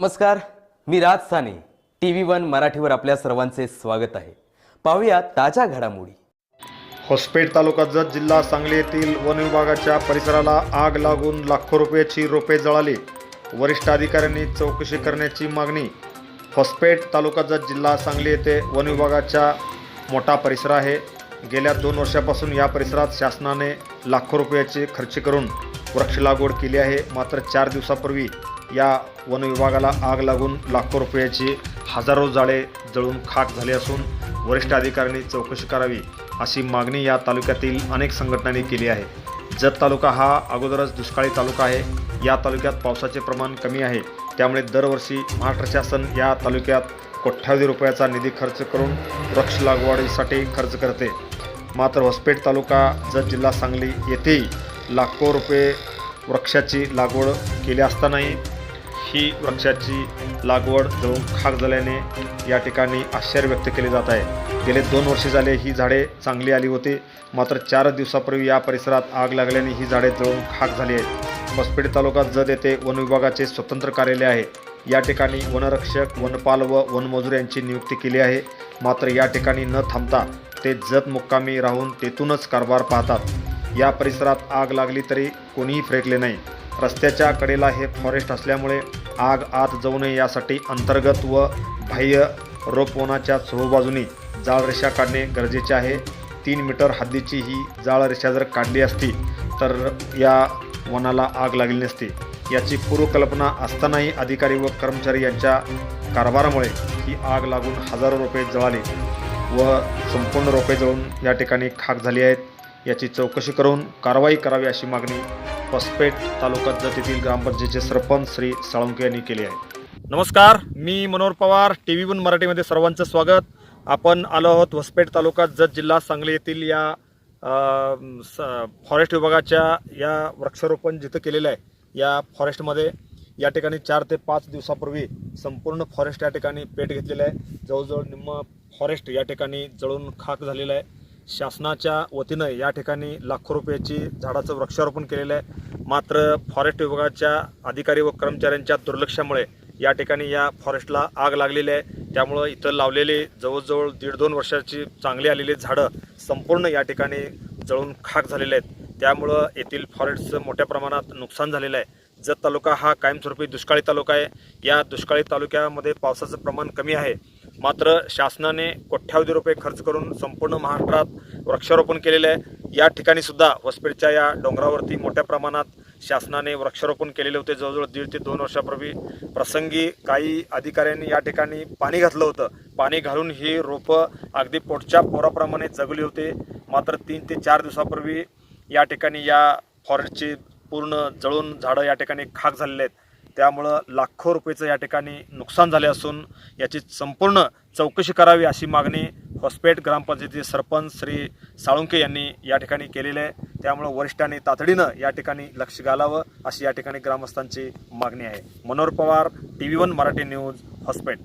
नमस्कार मी Raj Sane. T V one मराठीवर आपल्या सर्वांचे स्वागत आहे. पाहूया ताज्या घडामोडी. होसपेठ तालुका जत जिल्हा सांगली येथील वन विभागाच्या परिसराला आग लागून लाखो रुपयाची रोपे जळाली. वरिष्ठ अधिकाऱ्यांनी चौकशी करण्याची मागणी. होसपेठ तालुका जत जिल्हा सांगली येथे वन विभागाचा मोठा परिसर आहे. गेल्या दोन वर्षापासून या परिसरात शासनाने लाखो रुपयाचे खर्च करून वृक्ष लागवड केली आहे. मात्र चार दिवसापूर्वी या वनविभागाला आग लागून लाखो रुपयाची हजारो जाळे जळून खाक झाले असून वरिष्ठ अधिकाऱ्यांनी चौकशी करावी अशी मागणी या तालुक्यातील अनेक संघटनांनी केली आहे. जत तालुका हा अगोदरच दुष्काळी तालुका आहे. या तालुक्यात पावसाचे प्रमाण कमी आहे. त्यामुळे दरवर्षी महाराष्ट्र शासन या तालुक्यात कोट्यावधी रुपयाचा निधी खर्च करून वृक्ष लागवडीसाठी खर्च करते. मात्र होसपेट तालुका जत जिल्हा सांगली येथेही लाखो रुपये वृक्षाची लागवड केली असतानाही ही वृक्षाची लागवड जळून खाक झाल्याने या ठिकाणी आश्चर्य व्यक्त केले जात आहे. गेले दोन वर्षे झाले ही झाडे चांगली आली होती. मात्र चार दिवसापूर्वी या परिसरात आग लागल्याने ही झाडे जळून खाक झाली आहेत. होसपेठ तालुका जत येथे वन विभागाचे स्वतंत्र कार्यालय आहे. या ठिकाणी वनरक्षक वनपाल व वनमजूर यांची नियुक्ती केली आहे. मात्र या ठिकाणी न थांबता ते जत मुक्कामी राहून तेथूनच कारभार पाहतात. या परिसरात आग लागली तरी कोणीही फ्रेकले नाही. रस्त्याच्या कडेला हे फॉरेस्ट असल्यामुळे आग आत जाऊ नये यासाठी अंतर्गत व बाह्य रोपवनाच्या चहूबाजूनी जाळ रेषा काढणे गरजेचे आहे. तीन मीटर हद्दीची ही जाळ रेषा जर काढली असती तर या वनाला आग लागली नसती. याची पूर्वकल्पना असतानाही अधिकारी व कर्मचारी यांच्या कारभारामुळे ही आग लागून हजारो रुपये जळाली व संपूर्ण रोपे जळून या ठिकाणी खाक झाली आहेत. याची चौकशी करून कारवाई करावी अशी मागणी पसपेट तालुका जत ग्रामपंचायतीचे सरपंच श्री साळुंके यांनी केली आहे. नमस्कार मी Manohar Pawar T V one मराठीमध्ये सर्वांचं स्वागत. आपण आलो आहोत वसपेट तालुका जत जिल्हा सांगली येथील या स- फॉरेस्ट विभागाच्या या वृक्षारोपण जिथं केलेलं आहे या फॉरेस्टमध्ये. या ठिकाणी चार ते पाच दिवसापूर्वी संपूर्ण फॉरेस्ट या ठिकाणी पेट घेतलेलं आहे. जवळजवळ निम्म फॉरेस्ट या ठिकाणी जळून खाक झालेलं आहे. शासनाच्या वतीनं या ठिकाणी लाखो रुपयाची झाडाचं वृक्षारोपण केलेलं आहे. मात्र फॉरेस्ट विभागाच्या अधिकारी व कर्मचाऱ्यांच्या दुर्लक्षामुळे या ठिकाणी या फॉरेस्टला आग लागलेली आहे. त्यामुळं इथं लावलेले जवळजवळ दीड दोन वर्षाची चांगली आलेली झाडं संपूर्ण या ठिकाणी जळून खाक झालेले आहेत. त्यामुळं येथील फॉरेस्टचं मोठ्या प्रमाणात नुकसान झालेलं आहे. जत तालुका हा कायमस्वरूपी दुष्काळी तालुका आहे. या दुष्काळी तालुक्यामध्ये पावसाचं प्रमाण कमी आहे. मात्र शासनाने कोट्यावधी रुपये खर्च करून संपूर्ण महाराष्ट्रात वृक्षारोपण केलेलं आहे. या ठिकाणी सुद्धा वसपेडच्या या डोंगरावरती मोठ्या प्रमाणात शासनाने वृक्षारोपण केलेले होते. जवळजवळ दीड ते दोन वर्षापूर्वी प्रसंगी काही अधिकाऱ्यांनी या ठिकाणी पाणी घातलं होतं. पाणी घालून ही रोपं अगदी पोटच्या पोराप्रमाणे जगली होते. मात्र तीन ते चार दिवसापूर्वी या ठिकाणी या फॉरेस्टची पूर्ण जळून झाडं या ठिकाणी खाक झालेले आहेत. त्यामुळं लाखो रुपयेचं या ठिकाणी नुकसान झाले असून याची संपूर्ण चौकशी करावी अशी मागणी हॉस्पेट ग्रामपंचायतीचे सरपंच श्री साळुंके यांनी या ठिकाणी केलेली आहे. त्यामुळं वरिष्ठांनी तातडीनं या ठिकाणी लक्ष घालावं अशी या ठिकाणी ग्रामस्थांची मागणी आहे. Manohar Pawar TV one Marathi news Hospet